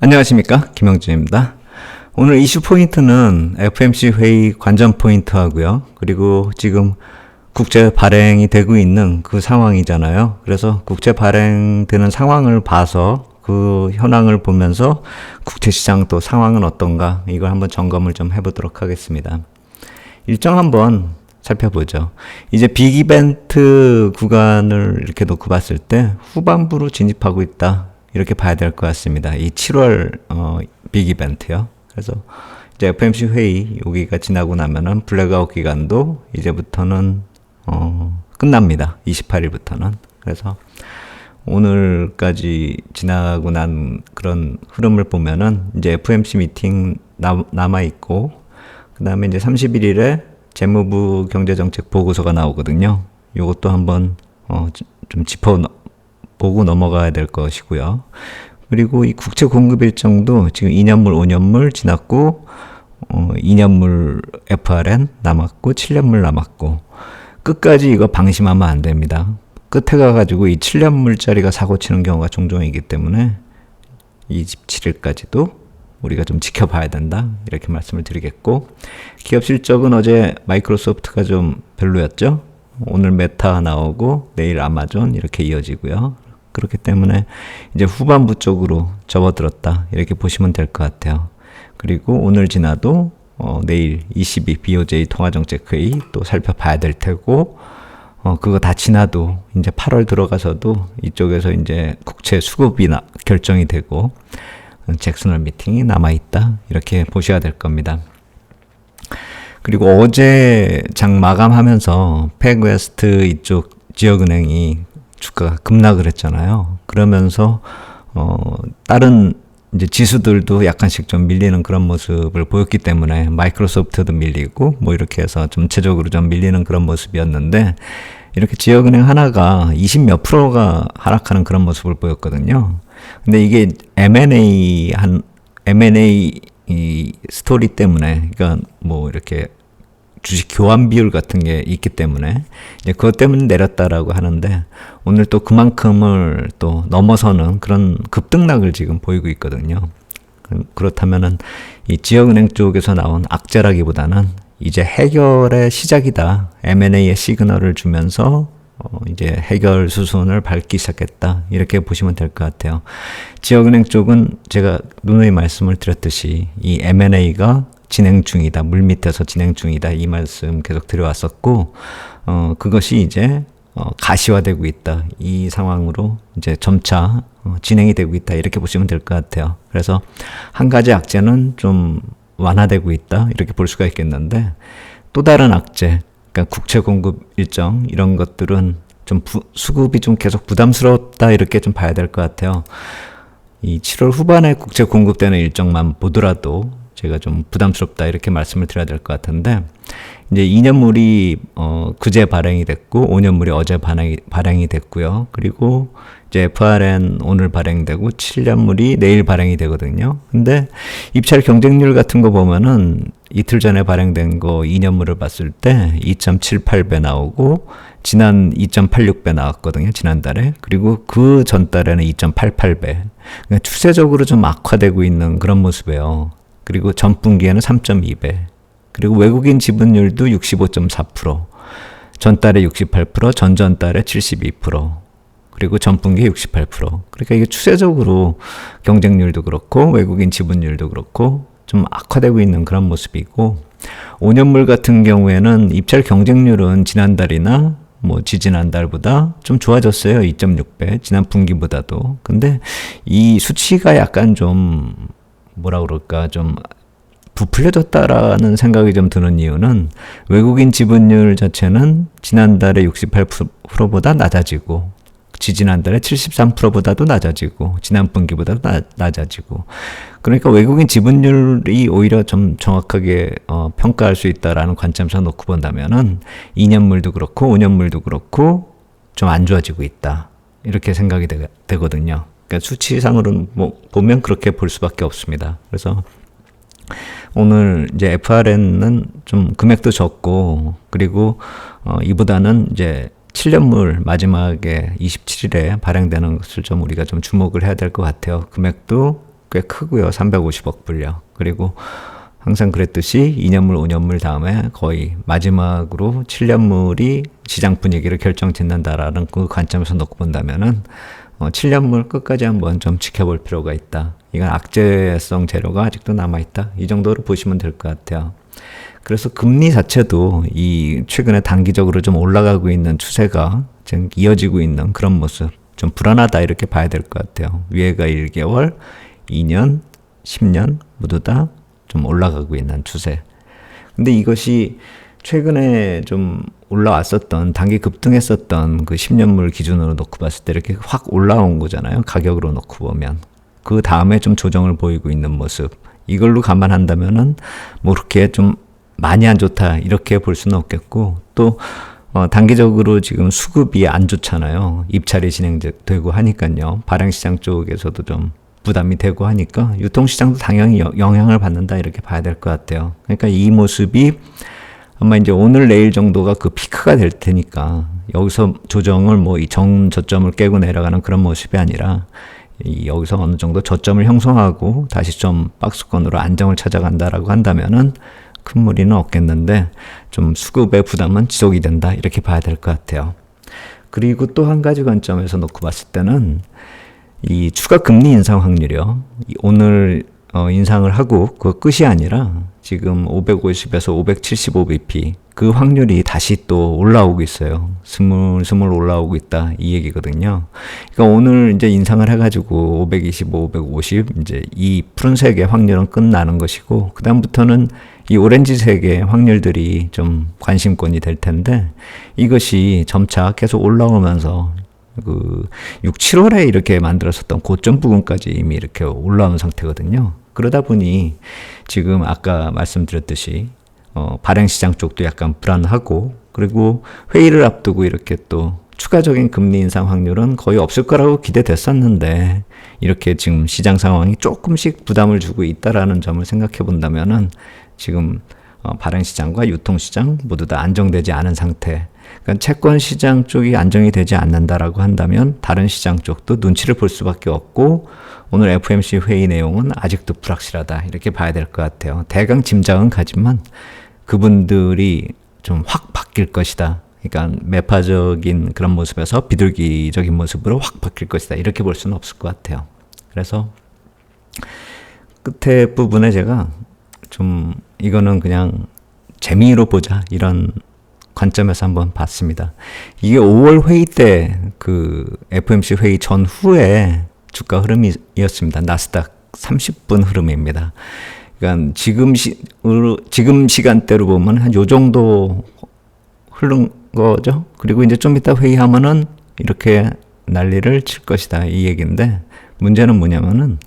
안녕하십니까 김영준입니다. 오늘 이슈 포인트는 FMC 회의 관전 포인트 하고요. 그리고 지금 국제 발행이 되고 있는 그 상황이잖아요. 그래서 국제 발행되는 상황을 봐서 그 현황을 보면서 국제 시장 또 상황은 어떤가 이걸 한번 점검을 좀 해보도록 하겠습니다. 일정 한번 살펴보죠. 이제 빅 이벤트 구간을 이렇게 놓고 봤을 때 후반부로 진입하고 있다. 이렇게 봐야 될 것 같습니다. 이 7월 어, 빅 이벤트요. 그래서 이제 FMC 회의 여기가 지나고 나면은 블랙아웃 기간도 이제부터는 어, 끝납니다. 28일부터는. 그래서 오늘까지 지나고 난 그런 흐름을 보면은 이제 FMC 미팅 남, 남아 있고 그다음에 이제 31일에 재무부 경제정책 보고서가 나오거든요. 요것도 한번 어, 좀 짚어 보고 넘어가야 될 것이고요. 그리고 이 국채 공급 일정도 지금 2년물, 5년물 지났고, 어, 2년물 FRN 남았고, 7년물 남았고, 끝까지 이거 방심하면 안 됩니다. 끝에 가가지고 이 7년물짜리가 사고 치는 경우가 종종 있기 때문에 27일까지도 우리가 좀 지켜봐야 된다. 이렇게 말씀을 드리겠고, 기업 실적은 어제 마이크로소프트가 좀 별로였죠? 오늘 메타 나오고, 내일 아마존 이렇게 이어지고요. 그렇기 때문에 이제 후반부 쪽으로 접어들었다. 이렇게 보시면 될 것 같아요. 그리고 오늘 지나도 어, 내일 22 BOJ 통화정책회의 또 살펴봐야 될 테고, 어, 그거 다 지나도 이제 8월 들어가서도 이쪽에서 이제 국채 수급이 나, 결정이 되고, 어, 잭슨홀 미팅이 남아있다. 이렇게 보셔야 될 겁니다. 그리고 어제 장 마감하면서 팩웨스트 이쪽 지역은행이 주가가 급락을 했잖아요. 그러면서 어 다른 이제 지수들도 약간씩 좀 밀리는 그런 모습을 보였기 때문에 마이크로소프트도 밀리고 뭐 이렇게 해서 전체적으로 좀 밀리는 그런 모습이었는데 이렇게 지역은행 하나가 20몇 프로가 하락하는 그런 모습을 보였거든요. 근데 이게 M&A 한 M&A 이 스토리 때문에 그러니까 뭐 이렇게 주식 교환 비율 같은 게 있기 때문에 이제 그것 때문에 내렸다라고 하는데 오늘 또 그만큼을 또 넘어서는 그런 급등락을 지금 보이고 있거든요. 그렇다면은 이 지역은행 쪽에서 나온 악재라기보다는 이제 해결의 시작이다. M&A의 시그널을 주면서 어 이제 해결 수순을 밟기 시작했다. 이렇게 보시면 될 것 같아요. 지역은행 쪽은 제가 누누이 말씀을 드렸듯이 이 M&A가 진행 중이다. 물 밑에서 진행 중이다. 이 말씀 계속 드려왔었고, 어, 그것이 이제, 어, 가시화되고 있다. 이 상황으로 이제 점차 어, 진행이 되고 있다. 이렇게 보시면 될 것 같아요. 그래서 한 가지 악재는 좀 완화되고 있다. 이렇게 볼 수가 있겠는데, 또 다른 악재, 그러니까 국채 공급 일정, 이런 것들은 좀 부, 수급이 좀 계속 부담스럽다. 이렇게 좀 봐야 될 것 같아요. 이 7월 후반에 국채 공급되는 일정만 보더라도 제가 좀 부담스럽다 이렇게 말씀을 드려야 될 것 같은데 이제 2년물이 어 그제 발행이 됐고 5년물이 어제 발행이 발행이 됐고요. 그리고 이제 FRN 오늘 발행되고 7년물이 내일 발행이 되거든요. 근데 입찰 경쟁률 같은 거 보면은 이틀 전에 발행된 거 2년물을 봤을 때 2.78배 나오고 지난 2.86배 나왔거든요. 지난달에. 그리고 그 전달에는 2.88배. 그러니까 추세적으로 좀 악화되고 있는 그런 모습이에요. 그리고 전분기에는 3.2배. 그리고 외국인 지분율도 65.4%. 전달에 68%, 전전달에 72%. 그리고 전분기에 68%. 그러니까 이게 추세적으로 경쟁률도 그렇고 외국인 지분율도 그렇고 좀 악화되고 있는 그런 모습이고 5년물 같은 경우에는 입찰 경쟁률은 지난달이나 뭐 지지난달보다 좀 좋아졌어요. 2.6배. 지난 분기보다도. 근데 이 수치가 약간 좀 뭐라 그럴까 좀 부풀려졌다라는 생각이 좀 드는 이유는 외국인 지분율 자체는 지난달에 68%보다 낮아지고 지지난달에 73%보다도 낮아지고 지난 분기보다도 나, 낮아지고 그러니까 외국인 지분율이 오히려 좀 정확하게 어, 평가할 수 있다라는 관점에서 놓고 본다면은 2년물도 그렇고 5년물도 그렇고 좀 안 좋아지고 있다 이렇게 생각이 되, 되거든요. 그러니까 수치상으로는 뭐 보면 그렇게 볼 수밖에 없습니다. 그래서 오늘 이제 FRN은 좀 금액도 적고 그리고 어 이보다는 이제 7년물 마지막에 27일에 발행되는 것을 좀 우리가 좀 주목을 해야 될 것 같아요. 금액도 꽤 크고요. 350억 불려. 그리고 항상 그랬듯이 2년물, 5년물 다음에 거의 마지막으로 7년물이 시장 분위기를 결정짓는다라는 그 관점에서 놓고 본다면은 어, 7년물 끝까지 한번 좀 지켜볼 필요가 있다. 이건 악재성 재료가 아직도 남아있다. 이 정도로 보시면 될 것 같아요. 그래서 금리 자체도 이 최근에 단기적으로 좀 올라가고 있는 추세가 지금 이어지고 있는 그런 모습. 좀 불안하다 이렇게 봐야 될 것 같아요. 위에가 1개월, 2년, 10년 모두 다 좀 올라가고 있는 추세. 근데 이것이 최근에 좀 올라왔었던 단기 급등했었던 그 10년물 기준으로 놓고 봤을 때 이렇게 확 올라온 거잖아요. 가격으로 놓고 보면. 그 다음에 좀 조정을 보이고 있는 모습. 이걸로 감안한다면은 뭐 그렇게 좀 많이 안 좋다 이렇게 볼 수는 없겠고 또 어, 단기적으로 지금 수급이 안 좋잖아요. 입찰이 진행되고 하니까요. 발행시장 쪽에서도 좀 부담이 되고 하니까 유통시장도 당연히 여- 영향을 받는다 이렇게 봐야 될 것 같아요. 그러니까 이 모습이 아마 이제 오늘 내일 정도가 그 피크가 될 테니까 여기서 조정을 뭐 이 정 저점을 깨고 내려가는 그런 모습이 아니라 이 여기서 어느 정도 저점을 형성하고 다시 좀 박스권으로 안정을 찾아간다라고 한다면은 큰 무리는 없겠는데 좀 수급의 부담은 지속이 된다 이렇게 봐야 될 것 같아요. 그리고 또 한 가지 관점에서 놓고 봤을 때는 이 추가 금리 인상 확률이요. 이 오늘 어, 인상을 하고 그 끝이 아니라 지금 550에서 575bp 그 확률이 다시 또 올라오고 있어요. 스물 스물 올라오고 있다 이 얘기거든요. 그러니까 오늘 이제 인상을 해가지고 525, 550 이제 이 푸른색의 확률은 끝나는 것이고 그 다음부터는 이 오렌지색의 확률들이 좀 관심권이 될 텐데 이것이 점차 계속 올라오면서 그 6, 7월에 이렇게 만들었었던 고점 부분까지 이미 이렇게 올라온 상태거든요. 그러다 보니 지금 아까 말씀드렸듯이 어, 발행 시장 쪽도 약간 불안하고 그리고 회의를 앞두고 이렇게 또 추가적인 금리 인상 확률은 거의 없을 거라고 기대됐었는데 이렇게 지금 시장 상황이 조금씩 부담을 주고 있다라는 점을 생각해 본다면은 지금 어, 발행 시장과 유통 시장 모두 다 안정되지 않은 상태. 그러니까 채권 시장 쪽이 안정이 되지 않는다라고 한다면 다른 시장 쪽도 눈치를 볼 수밖에 없고 오늘 FMC 회의 내용은 아직도 불확실하다 이렇게 봐야 될 것 같아요. 대강 짐작은 가지만 그분들이 좀 확 바뀔 것이다. 그러니까 매파적인 그런 모습에서 비둘기적인 모습으로 확 바뀔 것이다. 이렇게 볼 수는 없을 것 같아요. 그래서 끝에 부분에 제가 좀 이거는 그냥 재미로 보자 이런 관점에서 한번 봤습니다. 이게 5월 회의 때 그 FMC 회의 전후에 주가 흐름이었습니다. 나스닥 30분 흐름입니다. 그러니까 지금 시 지금 시간대로 보면 한 요 정도 흐른 거죠. 그리고 이제 좀 이따 회의하면은 이렇게 난리를 칠 것이다 이 얘기인데 문제는 뭐냐면은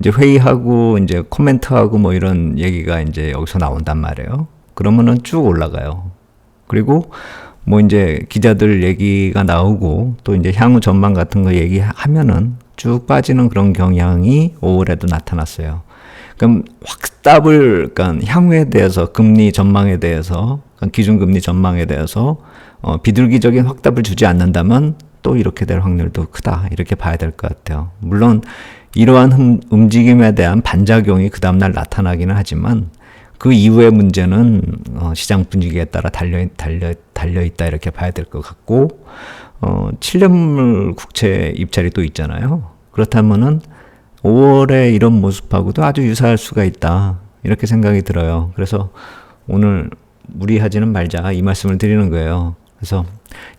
이제 회의하고 이제 코멘트하고 뭐 이런 얘기가 이제 여기서 나온단 말이에요. 그러면은 쭉 올라가요. 그리고 뭐 이제 기자들 얘기가 나오고 또 이제 향후 전망 같은 거 얘기하면은 쭉 빠지는 그런 경향이 5월에도 나타났어요. 그럼 확답을 그러니까 향후에 대해서 금리 전망에 대해서 그러니까 기준금리 전망에 대해서 어, 비둘기적인 확답을 주지 않는다면 또 이렇게 될 확률도 크다 이렇게 봐야 될 것 같아요. 물론 이러한 흠, 움직임에 대한 반작용이 그 다음날 나타나기는 하지만 그 이후의 문제는 어, 시장 분위기에 따라 달려 달려 달려 있다 이렇게 봐야 될 것 같고 어, 7년물 국채 입찰이 또 있잖아요. 그렇다면은 5월에 이런 모습하고도 아주 유사할 수가 있다 이렇게 생각이 들어요. 그래서 오늘 무리하지는 말자 이 말씀을 드리는 거예요. 그래서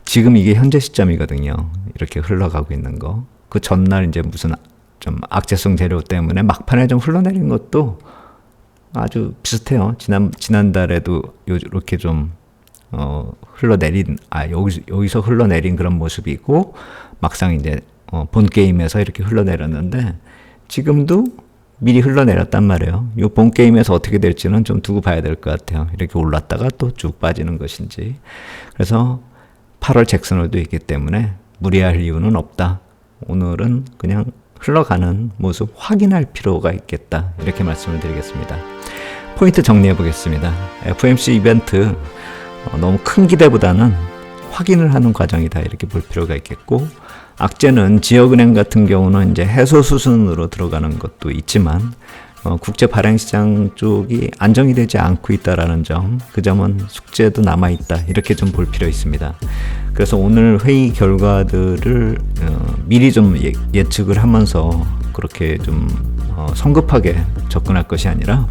지금 이게 현재 시점이거든요. 이렇게 흘러가고 있는 거. 그 전날 이제 무슨 좀 악재성 재료 때문에 막판에 좀 흘러내린 것도 아주 비슷해요. 지난 지난달에도 요- 이렇게 좀 어, 흘러내린 아 여기 여기서 흘러내린 그런 모습이고 막상 이제 어, 본 게임에서 이렇게 흘러내렸는데 지금도 미리 흘러내렸단 말이에요. 요본 게임에서 어떻게 될지는 좀 두고 봐야 될 것 같아요. 이렇게 올랐다가 또 쭉 빠지는 것인지. 그래서 8월 잭슨홀도 있기 때문에 무리할 이유는 없다. 오늘은 그냥 흘러가는 모습 확인할 필요가 있겠다. 이렇게 말씀을 드리겠습니다. 포인트 정리해 보겠습니다. FMC 이벤트 어, 너무 큰 기대보다는 확인을 하는 과정이다. 이렇게 볼 필요가 있겠고 악재는 지역은행 같은 경우는 이제 해소 수순으로 들어가는 것도 있지만 어, 국제 발행 시장 쪽이 안정이 되지 않고 있다라는 점, 그 점은 숙제도 남아 있다 이렇게 좀 볼 필요 있습니다. 그래서 오늘 회의 결과들을 어, 미리 좀 예, 예측을 하면서 그렇게 좀 어, 성급하게 접근할 것이 아니라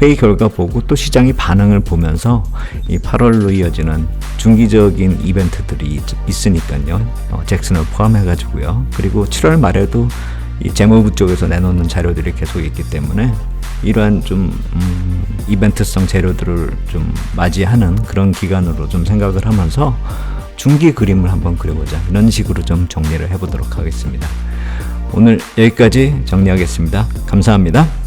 회의 결과 보고 또 시장의 반응을 보면서 이 8월로 이어지는 중기적인 이벤트들이 있, 있으니까요. 어, 잭슨을 포함해가지고요. 그리고 7월 말에도 이 재무부 쪽에서 내놓는 자료들이 계속 있기 때문에 이러한 좀 음, 이벤트성 재료들을 좀 맞이하는 그런 기간으로 좀 생각을 하면서 중기 그림을 한번 그려보자 이런 식으로 좀 정리를 해보도록 하겠습니다. 오늘 여기까지 정리하겠습니다. 감사합니다.